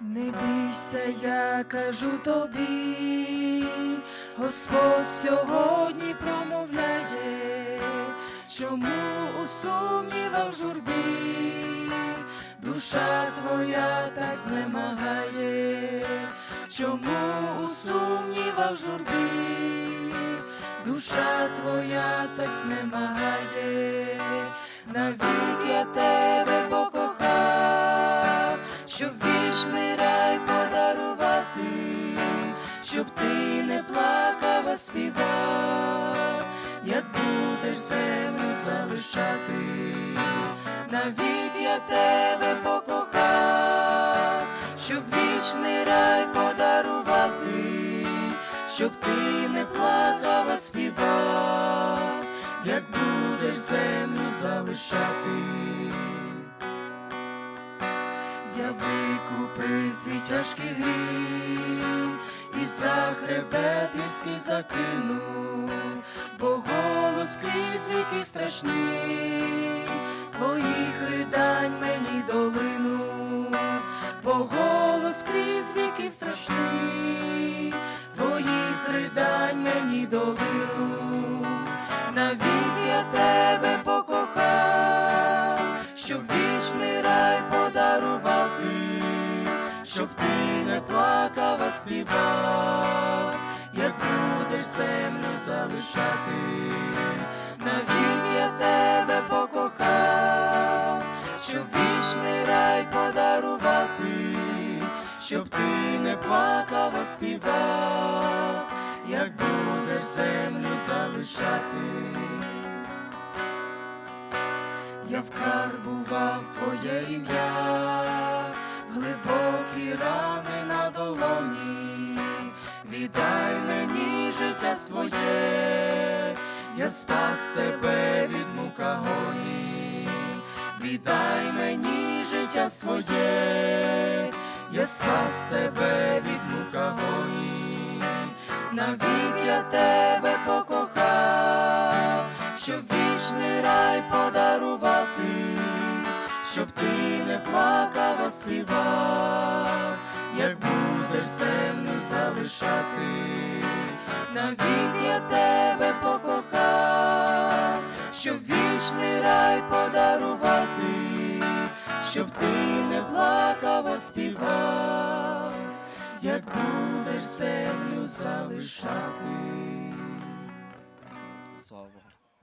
Не бійся, я кажу тобі, Господь сьогодні промовляє, чому у сумнівах журбі, душа твоя так знемагає, чому у сумнівах журбі, душа твоя так знемагає, навік я тебе покохав, щоб ти не плакав, а співав, як будеш землю залишати, навік я тебе покохав, щоб вічний рай подарувати, щоб ти не плакав, а співав, як будеш землю залишати. Я викупив твій тяжкий гріх і за хребет гірський закинув, бо голос крізь віки страшний, твоїх ридань мені щоб ти не плакав, а співав, як будеш землю залишати, навік я тебе покохав, щоб вічний рай подарувати, щоб ти не плакав, а співав, як будеш землю залишати. Я вкарбував твоє ім'я, глибокі рани на долоні, віддай мені життя своє, я спас тебе від мукагоні, віддай мені життя своє, я спас тебе від мукагоні, навік я тебе покохав, щоб вічний рай подарувати, щоб ти не плакав, а як будеш землю залишати, навік я тебе покохав, щоб вічний рай подарувати, щоб ти не плакав, а співав, як будеш землю залишати.